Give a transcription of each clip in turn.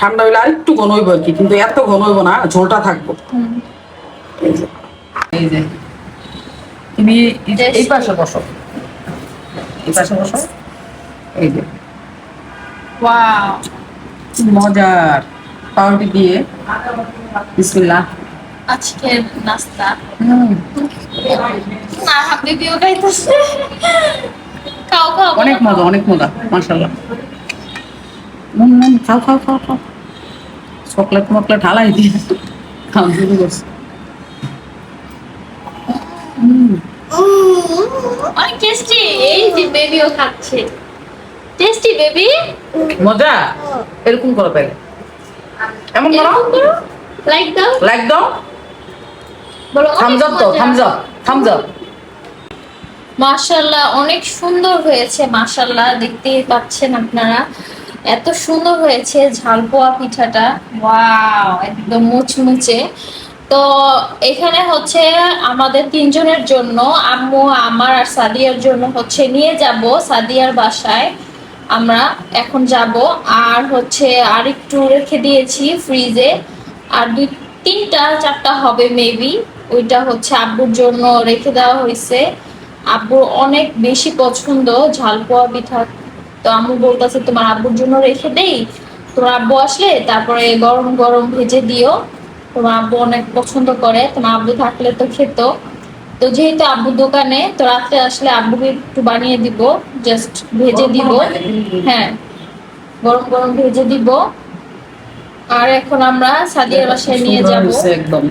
ঠান্ডা হইলে আর একটু ঘন হইব আর কি কিন্তু এত ঘন হইব না ঝোলটা থাকব। এই যে তুমি এই- এই পাশে বসো। এই পাশে বসো। এই যে। ওয়াও মজার। পাউরুটি দিয়ে। বিসমিল্লাহ। আজকের নাস্তা। খাইতেছে। খাও খাও। অনেক মজা অনেক মজা হুম খাও খাও খাও খাও। চকলেট মকলেট হালাই দিয়ে খাও শুরু করছে। অনেক টেস্টি এই যে বেবিও খাচ্ছে। টেস্টি বেবি মজা? এরকম করো তাই এমন করো। লাইক দাও। লাইক দাও। বলো থামস আপ তো থামস আপ থামস আপ মাশাল্লাহ অনেক সুন্দর হয়েছে মাশাল্লাহ দেখতেই পাচ্ছেন আপনারা। এত সুন্দর হয়েছে ঝালপোয়া পিঠাটা। ওয়াও, একদম মুচমুচে। তো এখানে হচ্ছে আমাদের তিনজনের জন্য, আম্মু, আমার আর সাদিয়ার জন্য হচ্ছে নিয়ে যাব সাদিয়ার বাসায়। আমরা এখন যাব, আর হচ্ছে আর একটু রেখে দিয়েছি ফ্রিজে। আর দুই, তিনটা, চারটা হবে মেবি ওইটা হচ্ছে আব্বুর জন্য রেখে দেওয়া হয়েছে। আব্বুর অনেক বেশি পছন্দ ঝালপোয়া পিঠা তো আম্মু বলতেছে তোমার আব্বুর জন্য রেখে দেই। তোমার আব্বু আসলে তারপরে গরম গরম ভেজে দিও। তোমার আব্বু অনেক পছন্দ করে তোমার আব্বু থাকলে তো খেত। তো যেহেতু আব্বু দোকানে তো রাত্রে আসলে আব্বুকে একটু বানিয়ে দিব জাস্ট ভেজে দিব। হ্যাঁ গরম গরম ভেজে দিব। আর এখন আমরা সাদিয়ার বাসায় নিয়ে যাব। একদম।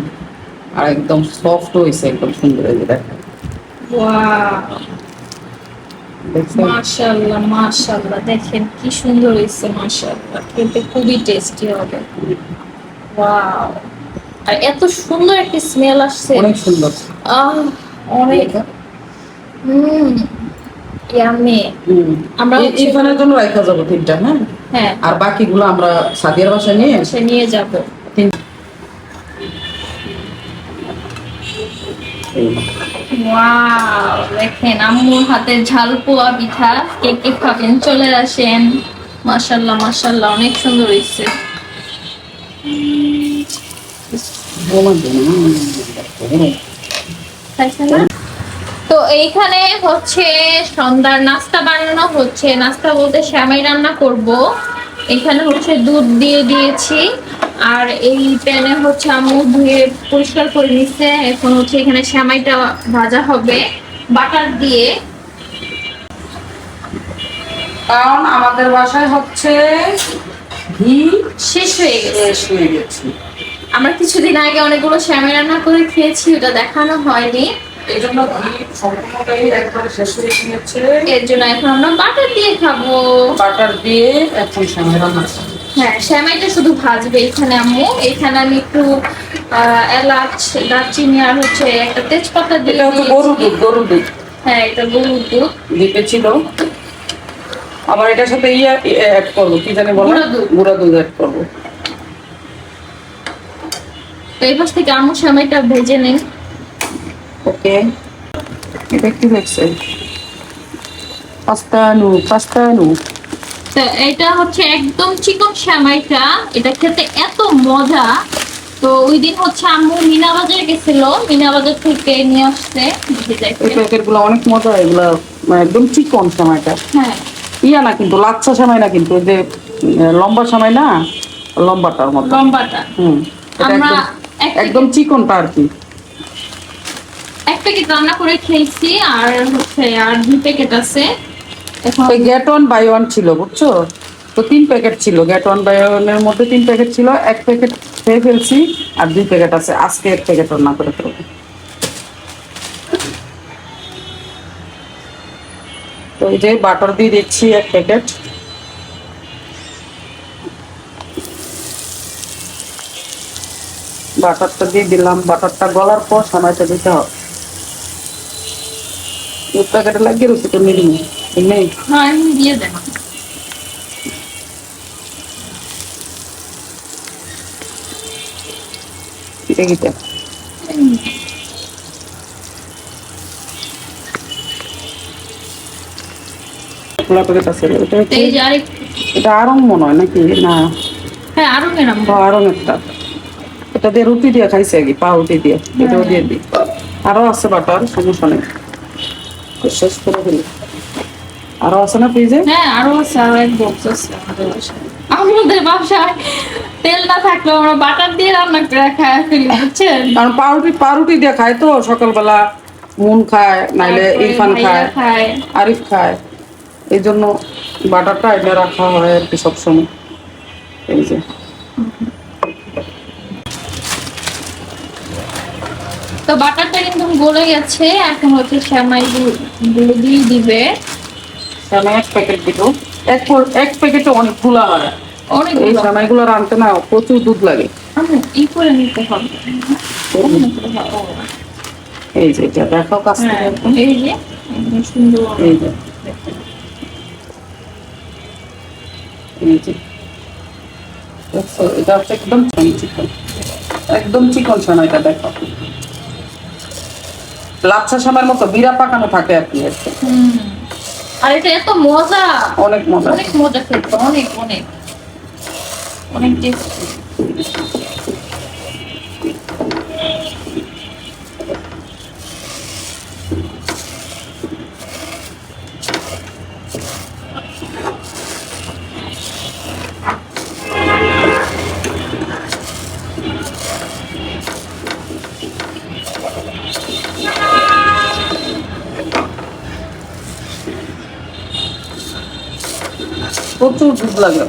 আর একদম সফট হয়েছে একদম সুন্দর যে দেখো দেখছ মাশাআল্লাহ মাশাআল্লাহ। দেখেন কি সুন্দর হয়েছে মাশাআল্লাহ। খেতে খুবই টেস্টি হবে। ওয়াও আর এত সুন্দর একটা স্মেল আসছে। অনেক সুন্দর। আহ অনেক। হুম ইয়ামি আমরা এই- জন্য রাখা যাব তিনটা হ্যাঁ? হ্যাঁ। আর বাকিগুলো আমরা সাদিয়ার বাসায় নিয়ে নিয়ে যাব। দেখেন, আম্মুর হাতের ঝালপোয়া পিঠা, কে কে খাবেন? চলে আসেন। অনেক সুন্দর হয়েছে? তো এইখানে হচ্ছে সন্ধ্যার নাস্তা বানানো হচ্ছে। নাস্তা বলতে শ্যামাই রান্না করব। এখানে হচ্ছে দুধ দিয়ে দিয়েছি। আর এই প্যানে হচ্ছে আম্মু ধুয়ে পরিষ্কার করে নিচ্ছে এখন হচ্ছে এখানে শ্যামাইটা ভাজা হবে। বাটার দিয়ে। কারণ আমাদের বাসায় হচ্ছে ঘি শেষ হয়ে গেছে। শেষ হয়ে গেছে। আমরা কিছুদিন আগে অনেকগুলো শ্যামাই রান্না করে খেয়েছি ওটা দেখানো হয়নি। এই জন্য ঘি সম্পূর্ণটাই একবারে শেষ হয়ে গিয়েছে। এর জন্য এখন আমরা বাটার দিয়ে খাব। বাটার দিয়ে এখন সামনে রান্না। হ্যাঁ শ্যামাইটা শুধু ভাজবে এখানে আম্মু এখানে আমি একটু এলাচ দারচিনি আর হচ্ছে একটা তেজপাতা দিয়ে। গরুর দুধ গরুর দুধ। হ্যাঁ এটা গরুর দুধ। দ্বীপে ছিল। আবার এটার সাথে ইয়া অ্যাড করব কি জানি বলে? গুঁড়া দুধ। গুঁড়া দুধ অ্যাড করব। তো এই পাশ থেকে আম্মু শ্যামাইটা ভেজে নিন। ওকে। এটা কি হয়েছে? পাস্তানু পাস্তানু তো এটা হচ্ছে একদম চিকন শ্যামাইটা। এটা খেতে এত মজা। তো ওই দিন হচ্ছে আম্মু মিনা বাজারে গেছিল। মিনা বাজার থেকে নিয়ে আসছে। এই প্যাকেটগুলো অনেক মজা এগুলো মানে একদম চিকন সময়টা হ্যাঁ। ইয়া না কিন্তু লাচ্ছা সময় না কিন্তু যে লম্বা সময় না লম্বাটার মতো। লম্বাটা। হুম আমরা একদম এক একদম চিকনটা আর কি। এক প্যাকেট রান্না করে খেয়েছি আর হচ্ছে আর দুই প্যাকেট আছে। ওই গেট ওয়ান বাই ওয়ান ছিল, বুঝছ? তো তিন প্যাকেট ছিল গেট ওয়ান বাই ওয়ানের মধ্যে তিন প্যাকেট ছিল, এক প্যাকেট খেয়ে ফেলছি, আর দুই প্যাকেট আছে, আজকে এক প্যাকেট রান্না করে ফেলব। তো এই যে বাটার দিয়ে দিচ্ছি এক প্যাকেট বাটারটা দিয়ে দিলাম বাটারটা গলার পর সময়টা দিতে হবে। এই প্যাকেটে লাগিয়ে রয়েছে তো নিদিনি নেই হ্যাঁ দিয়ে দেন খোলা প্যাকেট আছে এটা তো হচ্ছে এই যে আরেক এটা আরং মনে হয় নাকি? না। হ্যাঁ আরও আরও একটা এটা দিয়ে রুটি দিয়ে খাইছে আগে পাউরুটি দিয়ে। এটাও দিয়ে দিই। আরও আছে বাটার সমস্যা নেই। শেষ করে ফেলি। আরও আছে না ফ্রিজে হ্যাঁ আরও আছে আরও এক বক্স আছে। আমাদের বাসায় আমাদের বাসায় তেল না থাকলেও আমরা বাটার দিয়ে রান্না করে খায় ফেলি বুঝছেন? কারণ পাউরুটি পাউরুটি দিয়ে খায় তো সকালবেলা মুন খায় নাইলে ইরফান খায় আরিফ খায়। এই জন্য বাটারটা এটা রাখা হয় আর কি সবসময়। এই যে। তো বাটারটা কিন্তু গলে গেছে এখন হচ্ছে শ্যামাই গুলো দিয়ে দিবে। আমি এক প্যাকেট দিব। এক এক প্যাকেটে অনেকগুলো হয়। অনেক এই সামাইগুলো রানতে না প্রচুর দুধ লাগে। ই করে নিতে হবে। এই যে এটা দেখাও কাছ থেকে হ্যাঁ, একদম। এই যে সুন্দর। এই যে। এই যে। এটা হচ্ছে একদম চিকন একদম চিকন ছানা এটা দেখো। লাচ্ছা সামের মতো বিরা পাকানো থাকে আর কি। আর এটা এত মজা। অনেক মজা। অনেক মজা খেতে অনেক অনেক। অনেক টেস্টি প্রচুর দুধ লাগে।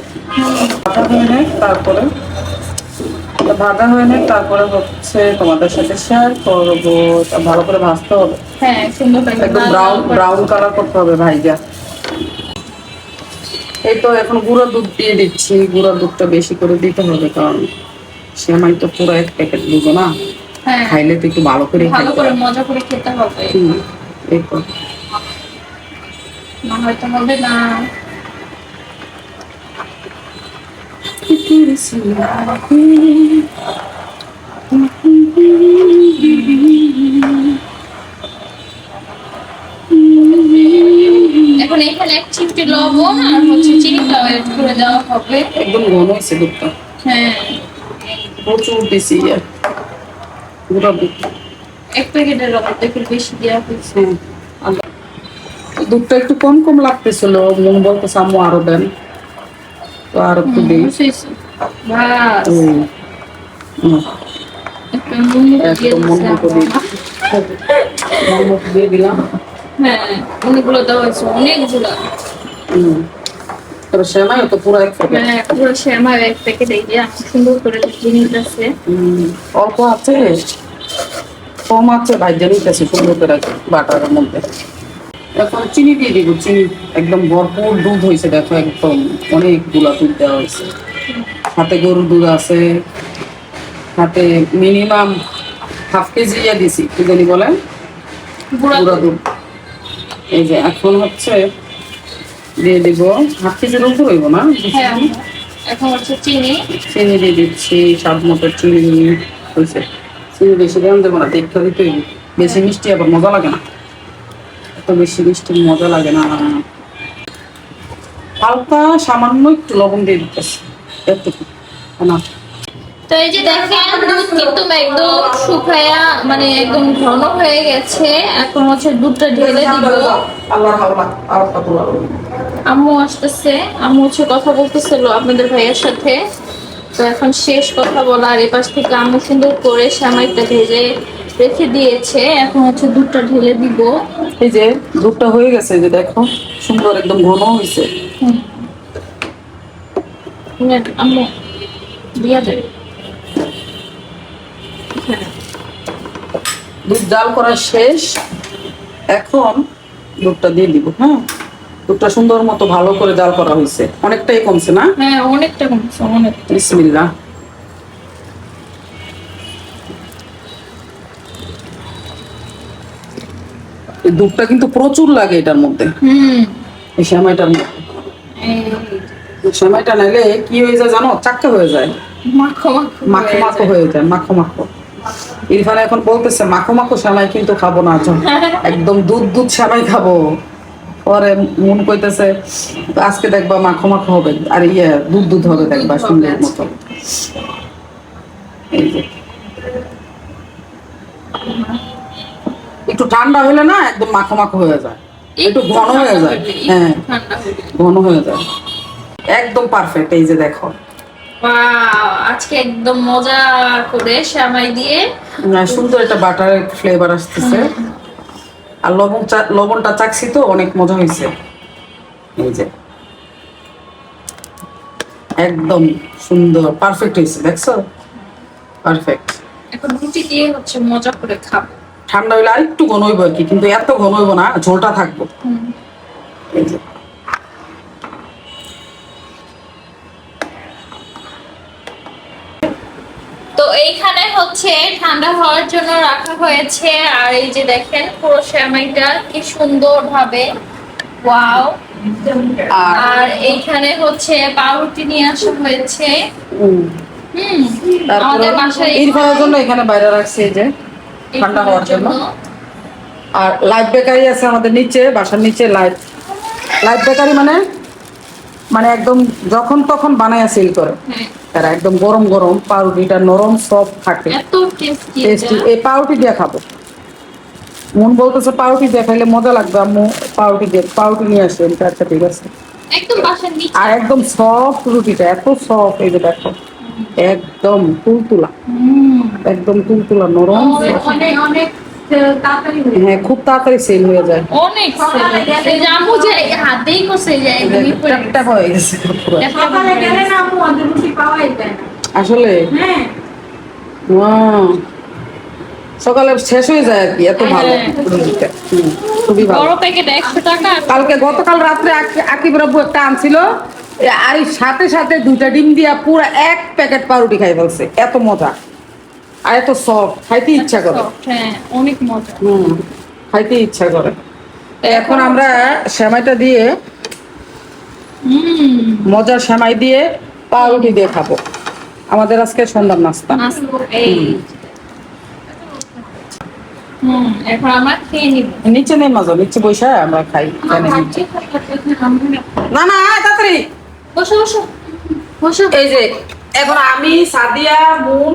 ভাজা হয়ে নেয় তারপরে ভাজা হয়ে নেয় তারপরে হচ্ছে তোমাদের সাথে শেয়ার করব। ভালো করে ভাজতে হবে। হ্যাঁ সুন্দর একদম ব্রাউন ব্রাউন কালার করতে হবে ভাইজা এই তো এখন গুঁড়ো দুধ দিয়ে দিচ্ছি। গুঁড়ো দুধটা বেশি করে দিতে হবে কারণ সেমাই তো পুরো এক প্যাকেট দুধো না। হ্যাঁ। খাইলে তো একটু ভালো করে ভালো করে মজা করে খেতে হবে। এই তো। না হয়তো হবে না। এখন এখানে এক চিমটি লবণ আর হচ্ছে চিনিটাও অ্যাড করে দেওয়া হবে। একদম ঘন হয়েছে দুধটা। হ্যাঁ। প্রচুর বেশি। দুধ। এক প্যাকেটের অর্ধেকের বেশি দেওয়া হয়েছে। দুধটা একটু কম কম লাগতেছিল মন বলতেছে আম্মু আরও দেন। তো আর একটু দিই দিয়ে দিলাম। হ্যাঁ অনেকগুলো দেওয়া হয়েছে অনেকগুলো। তবে সেমাই তো পুরো এক প্যাকেট হ্যাঁ পুরো শ্যামা এক প্যাকেট এই যে সুন্দর করে জিনিস আছে অল্প আছে কম আছে ভাই জানিতেছে সুন্দর করে বাটারের মধ্যে এখন চিনি দিয়ে দিব চিনি একদম ভরপুর দুধ হয়েছে দেখো একদম অনেকগুলা দুধ দেওয়া হয়েছে। হাতে গরুর দুধ আছে হাতে মিনিমাম হাফ কেজি ইয়ে দিছি কি জানি বলেন? গুঁড়া দুধ। এই যে এখন হচ্ছে দিয়ে দিব হাফ কেজির উপর হইব না? হ্যাঁ এখন হচ্ছে চিনি। চিনি দিয়ে দিচ্ছি স্বাদ মতো চিনি। হয়েছে। চিনি বেশি দেওয়া দেবো না দেখতে দিতে বেশি মিষ্টি আবার মজা লাগে না। বেশি মিষ্টি মজা লাগে না হালকা সামান্য একটু লবণ দিয়ে দিতেছি এতটুকু। না। তো এই যে দেখেন দুধ কিন্তু একদম শুকায়া মানে একদম ঘন হয়ে গেছে। এখন হচ্ছে দুধটা ঢেলে দিব। আল্লাহ আল্লাহ আল্লাহ আল্লাহ আম্মু আসতেছে। আম্মু হচ্ছে কথা বলতেছিল আপনাদের ভাইয়ের সাথে। তো এখন শেষ কথা বলা আর এপাশ থেকে আম্মু সুন্দর করে শ্যামাইটা ভেজে রেখে দিয়েছে। এখন হচ্ছে দুধটা ঢেলে দিব। এই যে দুধটা হয়ে গেছে যে দেখো সুন্দর একদম ঘন হয়েছে। আম্মু দিয়া দেন। হ্যাঁ। দুধ জাল করা শেষ। এখন দুধটা দিয়ে দিব হ্যাঁ? দুধটা সুন্দর মতো ভালো করে জাল করা হয়েছে অনেকটাই কমছে না? হ্যাঁ অনেকটা কমছে অনেক বিসমিল্লাহ। দুধটা কিন্তু প্রচুর লাগে এটার মধ্যে। হুম। এই সেমাইটার মধ্যে। এই সেমাইটা কি হয়ে যায় জানো? চাক্কা হয়ে যায়। মাখো মাখো মাখো হয়ে যায়। মাখো মাখো। ইরফান এখন বলতেছে মাখো মাখো সেমাই কিন্তু খাব না। একদম দুধ দুধ সেমাই খাব। পরে মন কইতেছে আজকে দেখবা মাখো মাখো হবে। আর ইয়ে দুধ দুধ হবে দেখবা সুন্দর মতো। এই যে। একটু ঠান্ডা হলে না একদম মাখো মাখো হয়ে যায়। একটু ঘন হয়ে যায়। হ্যাঁ ঘন হয়ে যায়। একদম পারফেক্ট এই যে দেখো। আজকে একদম মজা করে শ্যামাই দিয়ে সুন্দর একটা বাটারের ফ্লেভার আসতেছে। আর লবণ লবণটা চাকছি তো অনেক মজা হয়েছে। এই যে। একদম সুন্দর পারফেক্ট হয়েছে দেখছ? পারফেক্ট এখন রুটি দিয়ে হচ্ছে মজা করে খাব। ঠান্ডা হইলে আরেকটু ঘন হইব আর কি কিন্তু এত ঘন হইব না ঝোলটা থাকব। এই যে। এইখানে হচ্ছে ঠান্ডা হওয়ার জন্য রাখা হয়েছে। আর এই যে দেখেন পুরো শ্যামাইটা কি সুন্দর ভাবে ওয়াও। আর এইখানে হচ্ছে পাউরুটি নিয়ে আসা হয়েছে। হুম তারপরে আমাদের বাসায় ইরফানের জন্য এখানে বাইরে রাখছি যে ঠান্ডা হওয়ার জন্য। আর বেকারি আছে আমাদের নিচে বাসার নিচে বেকারি মানে মানে একদম যখন তখন বানায় সিল করে। হ্যাঁ, তারা একদম গরম গরম পাউরুটিটা নরম সফট থাকে এত টেস্টি এই পাউরুটি দিয়ে খাব। মন বলতেছে পাউরুটি দিয়ে খাইলে মজা লাগবে আম্মু। পাউরুটি দিয়ে পাউরুটি নিয়ে আসে এটা আচ্ছা ঠিক আছে। একদম বাসার নিচে। আর একদম সফট রুটিটা এত সফট এই যে দেখো। একদম তুলতুলা। হুম। একদম তুলতুলা নরম অনেক অনেক হ্যাঁ খুব তাড়াতাড়ি সেল হয়ে যায়। অনেক এই যে আম্মু যে হাতেই যে একদমই হয়ে গেছে সকালে গেলে না আপু আমাদের রুটি পাওয়াই যায় আসলে? হ্যাঁ। সকালে শেষ হয়ে যায় আর কি এত ভালো। হ্যাঁ। রুটিটা খুবই ভালো। বড় প্যাকেট একশো টাকা। কালকে গতকাল রাত্রে আকি- আকিব রাব্বু একটা আনছিল আর সাথে সাথে দুইটা ডিম দিয়া পুরো এক প্যাকেট পাউরুটি খাই ফেলছে এত মজা। আর এত সফট খাইতে ইচ্ছা করে। হ্যাঁ অনেক মজা। হুম খাইতে ইচ্ছা করে। এখন আমরা সেমাইটা দিয়ে মজার সেমাই দিয়ে পাউরুটি দিয়ে খাব। আমাদের আজকে সন্ধ্যার নাস্তা। নিচে নেই মজা নিচে বসে আমরা খাই। না। না তাড়াতাড়ি। বসো বসো। বসো। এই যে এখন আমি সাদিয়া মুন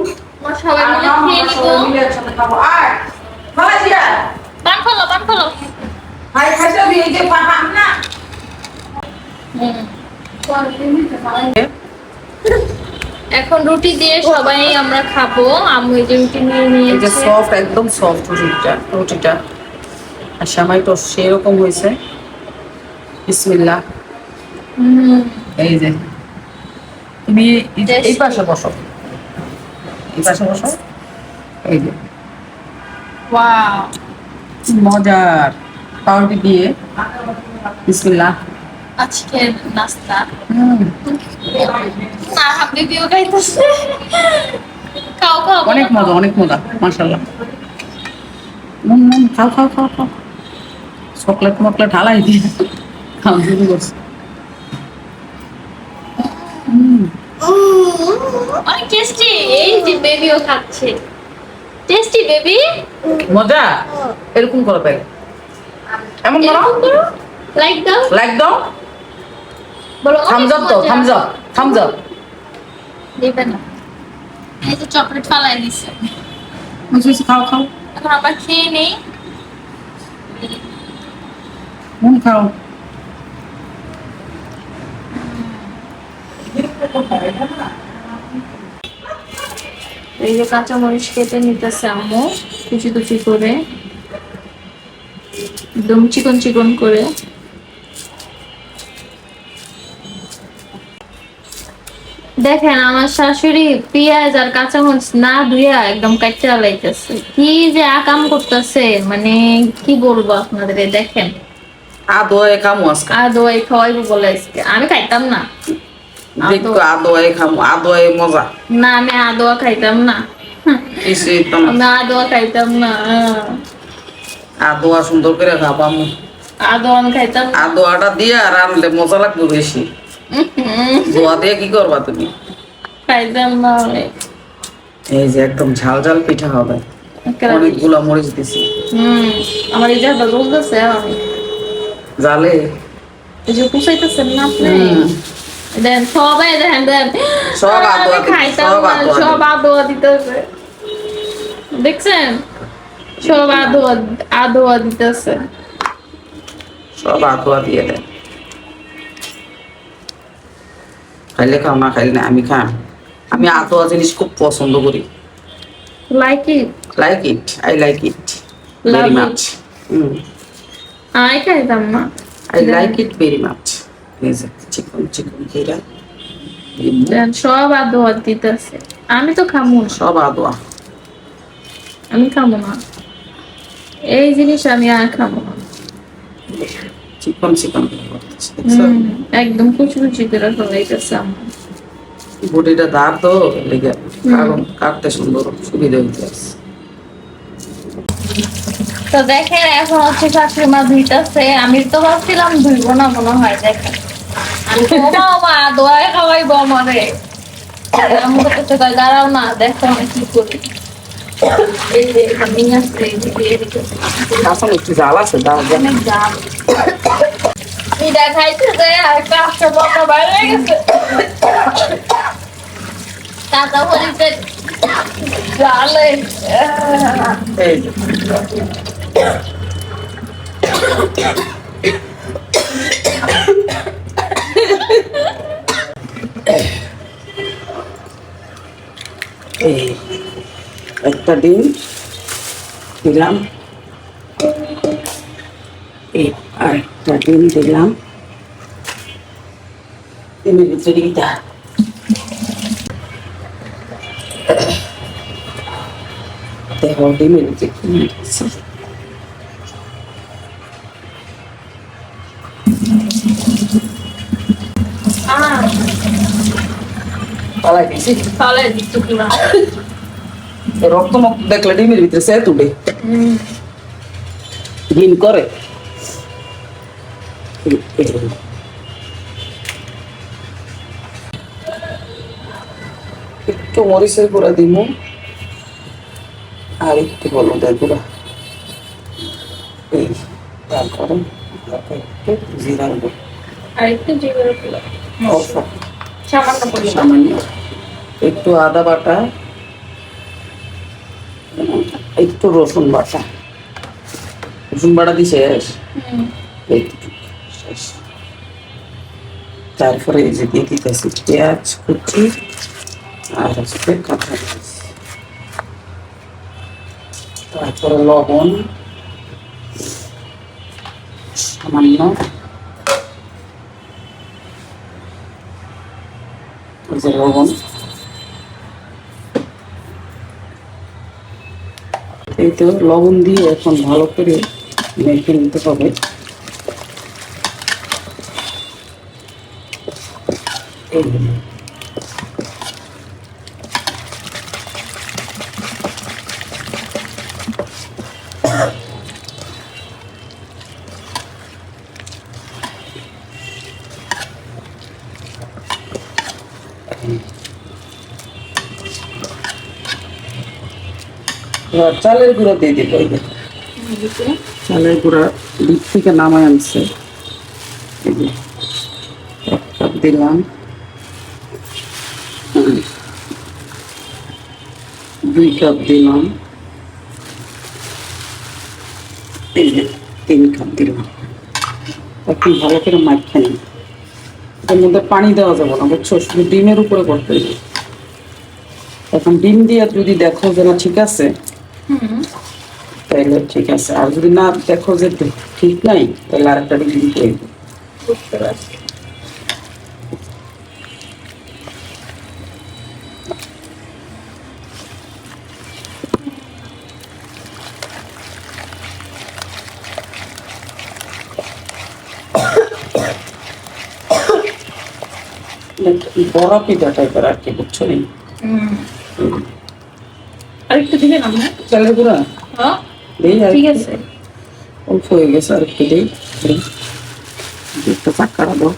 সবাই মিলে খেয়ে নিব। ভাই এই যে না। এখন রুটি দিয়ে সবাই আমরা খাব। আমি এই যে রুটি নিয়ে নিয়েছি। সফট একদম সফট রুটিটা রুটিটা। আর সেমাই তো সেরকম হয়েছে। বিসমিল্লাহ। এই যে। তুমি. এই পাশে বসো। এই পাশে বসো। এই যে। মজার। পাউরুটি দিয়ে। বিসমিল্লাহ। আজকে নাস্তা। না বেবিও খাইতেছে খাও খাও। অনেক মজা অনেক মজা নুন খাও খাও খাও খাও। চকলেট মকলেট ঢালাই দিয়ে। খাও শুরু করছে। হুম, অনেক টেস্টি এই যে বেবিও খাচ্ছে। টেস্টি বেবি মজা? এরকম করো এমন করো। লাইক দাও। লাইক দাও। বলো থামস আপ দাও থামস আপ থামস আপ দেবে না। এই যে চকলেট ফালাই দিছে। খাও খাও। এখন আমরা খেয়ে নেই। নুন খাও। এই যে কাঁচা মরিচ কেটে নিতেছে আম্মু কুচি কুচি করে। একদম চিকন চিকন করে। দেখেন আমার শাশুড়ি পেঁয়াজ আর কাঁচামরিচ না ধুইয়া একদম কাটতে লাইতেছে কি যে আকাম করতেছে মানে কি বলব আপনাদের দেখেন। আদো এ খামু আজকে খাওয়াইবো বলে আমি খাইতাম না। মজা। না আমি আদোয়া খাইতাম না। আদোয়া খাইতাম না আদোয়া সুন্দর করে খাবামু আদো খাইতাম আদোয়াটা দিয়ে রানলে মজা লাগবে বেশি। উম, দোয়া দিয়ে কি করবা তুমি? খাইতাম না এই যে একদম ঝাল ঝাল পিঠা হবে। অনেকগুলা মরিচ দিছি। হুম আমার এই জায়গাটা জালে। এই যে পুষাইতেছেন না আপনি। দেন সবাই দেন দেন। সব আদোয়া খাইতাম সব আদোয়া দিতেছে। দেখছেন? সব আদোয়া আদোয়া দিতেছে। সব আদোয়া দিয়ে দেয় খাইলে খাও না খাইলে না আমি খাই আমি আদোয়া জিনিস খুব পছন্দ করি। Like it like it I like it very. Much I খাইতাম না। I like it very much চিকন চিকন কেরা দেন সব আদোয়া দিতেছে। আমি তো খামু না। সব আদোয়া। আমি খামু না। এই জিনিস আমি আর খামু না। চিকন চিকন একদম কুচি কুচি করে ফেলাইতেছে আমার। বডিটা দাঁত তো লেগে কারণ কাটতে সুন্দর সুবিধা হইতে তো দেখেন এখন হচ্ছে শাশুড়ি মা ধুইতেছে। আমি তো ভাবছিলাম ধুইবো না মনে হয় দেখেন। আমি তো, "ওমা, ওমা, দোয়ায় খাওয়াইবো আমারে আমি করতে না দেখো আমি কি করি। আসলে একটু জাল আছে এই একটা ডিম দিলাম। এই আরেকটা ডিম দিলাম। ডিমের ভিতরে দিটা দেখো ডিমের ভিতরে পালাই দিছি। তাহলে দিচ্ছি পুরা রক্ত মক্ত দেখলে ডিমের ভিতরে সে তুলে ঘিন করে। একটু মরিচের গুঁড়া দিমু। আর একটু হলুদের গুঁড়া। এই তারপরে একটু জিরার গুঁড়া। আর একটু সামান্য একটু আদা বাটা একটু রসুন বাটা। রসুন বাটা দিয়ে শেষ। শেষ। তারপরে এই যে দিয়ে দিতেছি পেঁয়াজ কুচি আর হচ্ছে কাঁচা। তারপরে লবণ সামান্য। যে লবণ এই তো লবণ দিয়ে এখন ভালো করে মেখে নিতে হবে। এই চালের গুঁড়ো দিয়ে দিব চালের গুঁড়া ডিপ থেকে নামায় আনছে। এক কাপ দিলাম। দুই কাপ দিলাম। তিন কাপ দিলাম। এখন ভালো করে মাখিয়ে নিই এর মধ্যে পানি দেওয়া যাবে না। বুঝছ? শুধু ডিমের উপরে করতে এখন ডিম দিয়ে যদি দেখো যে না ঠিক আছে তাহলে ঠিক আছে। আর যদি না দেখো যে ঠিক নাই তাহলে আরেকটা ডিম দিতে হবে বুঝতে পারছি। বড় পিঠা টাইপের আর কি বুঝছ নি? হুম আর একটু দিবেন আমরা চালের গুঁড়া হ্যাঁ। দেই আর ঠিক একটু। আছে। অল্প হয়ে গেছে আর একটু দেই। দেই। একটা চাক্কাটা দাও।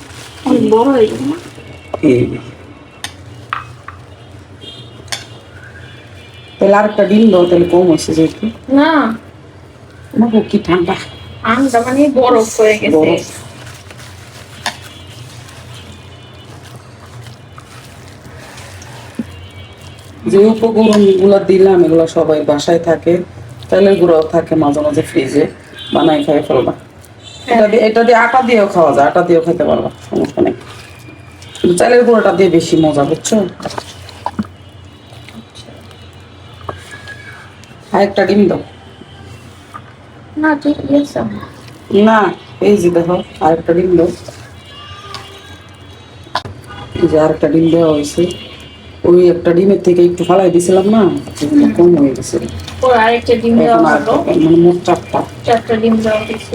অনেক বড় হয়ে গেল না? এই যে। তাহলে আরেকটা ডিম দাও তাহলে কম হয়েছে যেহেতু। না। আমার বুক কি ঠান্ডা। আমটা মানে বরফ হয়ে গেছে। যে উপকরণগুলা দিলাম এগুলো সবাই বাসায় থাকে। তেলের গুঁড়াও থাকে মাঝে মাঝে ফ্রিজে বানাই খাই ফেলবা। এটা দিয়ে এটা দিয়ে আটা দিয়েও খাওয়া যায় আটা দিয়েও খেতে পারবা সমস্যা নেই। চালের গুঁড়োটা দিয়ে বেশি মজা বুঝছ? আর একটা ডিম দাও। না ঠিক আছে। না এই যে দেখো আরেকটা ডিম দাও। এই যে আরেকটা ডিম দেওয়া হয়েছে। ওই একটা ডিমের থেকে একটু ফালাই দিছিলাম না কম হয়ে গেছে। ওর আরেকটা ডিম দেওয়া হলো। মানে মোট চারটা। চারটা ডিম দেওয়া হয়েছে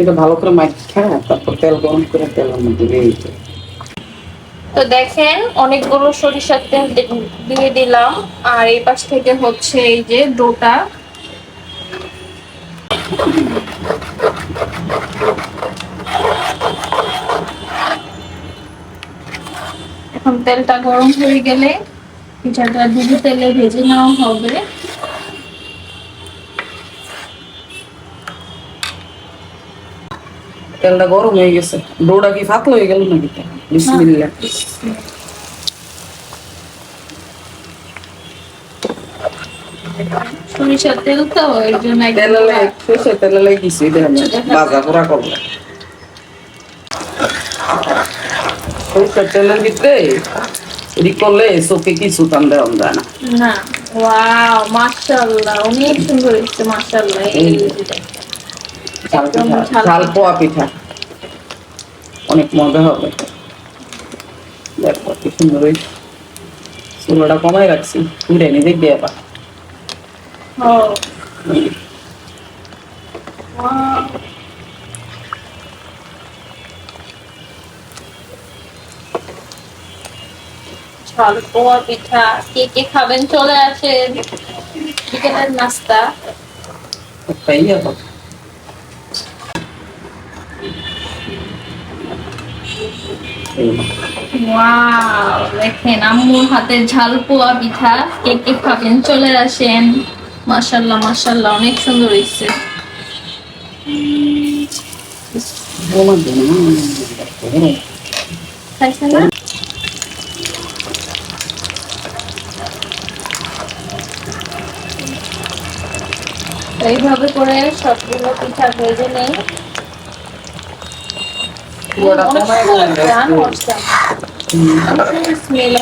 এটা ভালো করে মাখা তারপর তেল গরম করে তেলের মধ্যে দিয়ে দিতে। তো দেখেন অনেকগুলো সরিষার তেল দিয়ে দিলাম। আর এই পাশ থেকে হচ্ছে এই যে ডোটা। এখন তেলটা গরম হয়ে গেলে পিঠাটা দুধ তেলে ভেজে নেওয়া হবে। তেলটা গরম হয়ে গেছে। ডোটা কি ফাতলা হয়ে গেল নাকি? বিসমিল্লাহ। সরিষার তেল তো এর জন্য সরষের তেলে লাই দিছি এটা পোড়া করব। সরষের তেলের ভিতরে এটি করলে চোখে কিছু টান দেওয়া যায় না। না ওয়াও মাশাআল্লাহ অনেক সুন্দর হয়েছে মাশাআল্লাহ এই পিঠা। পোয়া পিঠা। অনেক মজা হবে। দেখো কি সুন্দর হয়েছে। চুলোটা কমাই রাখছি ঘুরে নি দেখবি এবার। ও। পোয়া পিঠা কে কে খাবেন? চলে আসেন বিকেলের নাস্তা। দেখেন আম্মুর হাতের ঝাল পোয়া পিঠা। কে কে খাবেন? চলে আসেন। মাশাল্লাহ মাশাল্লাহ অনেক সুন্দর হয়েছে। যায় না। এইভাবে করে সবগুলো পিঠা ভেজে নেই। চুলোটা কমাই স্মেল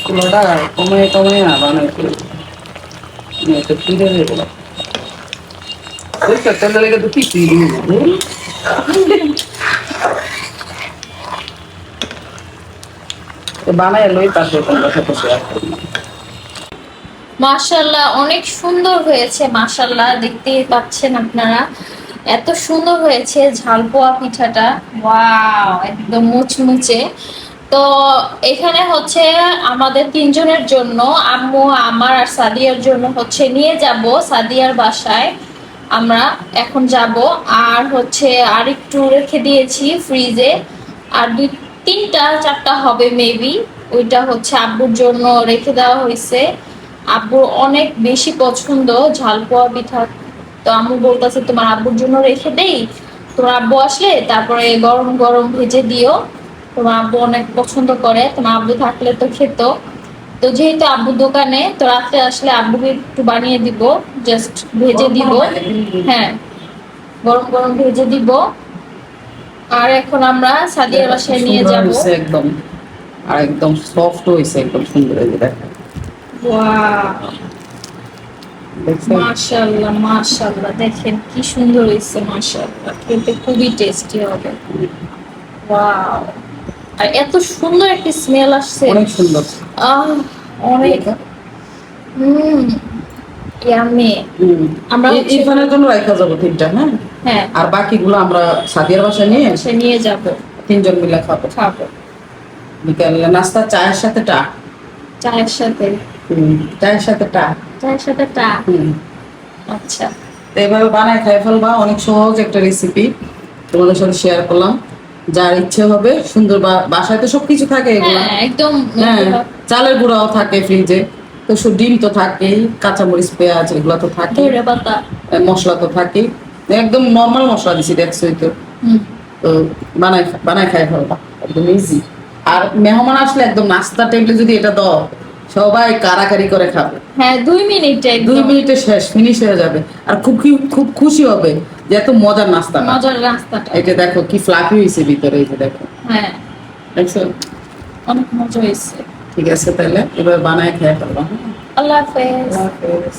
চুলোটা কমাই কমাই না বানাইতে এটা ফিরে এগুলো লেগে তো কিছুই দিই না, বুঝলি? তো বানাই লই পাশে তোমরা সাথে শেয়ার করব মাশাল্লাহ অনেক সুন্দর হয়েছে মাশাল্লাহ দেখতেই পাচ্ছেন আপনারা। এত সুন্দর হয়েছে ঝালপোয়া পিঠাটা। ওয়াও, একদম মুচমুচে। তো এখানে হচ্ছে আমাদের তিনজনের জন্য, আম্মু, আমার আর সাদিয়ার জন্য হচ্ছে নিয়ে যাব, সাদিয়ার বাসায়। আমরা এখন যাব, আর হচ্ছে আর একটু রেখে দিয়েছি ফ্রিজে। আর দুই, তিনটা, চারটা হবে মেবি ওইটা হচ্ছে আব্বুর জন্য রেখে দেওয়া হয়েছে। আব্বুর অনেক বেশি পছন্দ ঝালপোয়া পিঠা। তো আম্মু বলতেছে তোমার আব্বুর জন্য রেখে দেই। তোমার আব্বু আসলে তারপরে গরম গরম ভেজে দিও। তোমার আব্বু অনেক পছন্দ করে তোমার আব্বু থাকলে তো খেত। তো যেহেতু আব্বু দোকানে তো রাত্রে আসলে আব্বুকে একটু বানিয়ে দিব জাস্ট ভেজে দিব। হ্যাঁ গরম গরম ভেজে দিব। আর এখন আমরা সাদিয়ার বাসায় নিয়ে যাব। একদম। আর একদম সফট হয়েছে একদম সুন্দর হয়েছে দেখো মাশাআল্লাহ মাশাআল্লাহ। দেখেন কি সুন্দর হয়েছে মাশাআল্লাহ। খেতে খুবই টেস্টি হবে। ওয়াও আর এত সুন্দর একটা স্মেল আসছে। অনেক সুন্দর। আহ অনেক। হুম ইয়ামি আমরা এই- জন্য রাখা যাব তিনটা হ্যাঁ? হ্যাঁ। আর বাকিগুলো আমরা সাদিয়ার বাসায় নিয়ে সে নিয়ে যাব। তিনজন মিলে খাব। খাব। বিকালে নাস্তা চায়ের সাথে টা? চায়ের সাথে। চায়ের সাথে টা। চায়ের সাথে টা? আচ্ছা। তো এইভাবে বানায় খাই ফেলবা অনেক সহজ একটা রেসিপি তোমাদের সাথে শেয়ার করলাম। যার ইচ্ছে হবে সুন্দর বা- বাসায় তো সবকিছু থাকে এগুলো। হ্যাঁ একদম। হ্যাঁ চালের গুঁড়াও থাকে ফ্রিজে তো ডিম তো থাকেই কাঁচামরিচ পেঁয়াজ এগুলো তো থাকে ধরে মশলা তো থাকেই। একদম নর্মাল মশলা দিছি দেখছোই তো। হুম। তো বানাই বানাই খাই ফেলবা। একদম ইজি আর মেহমান আসলে একদম নাস্তা টেবিলে যদি এটা দাও সবাই কারাকারি করে খাবে। হ্যাঁ দুই মিনিট দুই মিনিটে শেষ ফিনিশ হয়ে যাবে। আর খুব খুব খুশি হবে যে এত মজার নাস্তা মজার নাস্তাটা। এটা দেখো কি ফ্লাফি হয়েছে ভিতরে এটা দেখো। হ্যাঁ। দেখছ? অনেক মজা হয়েছে। ঠিক আছে তাহলে এবার বানায় খেয়ে ফেলবা? আল্লাহ হাফেজ। আল্লাহ হাফেজ।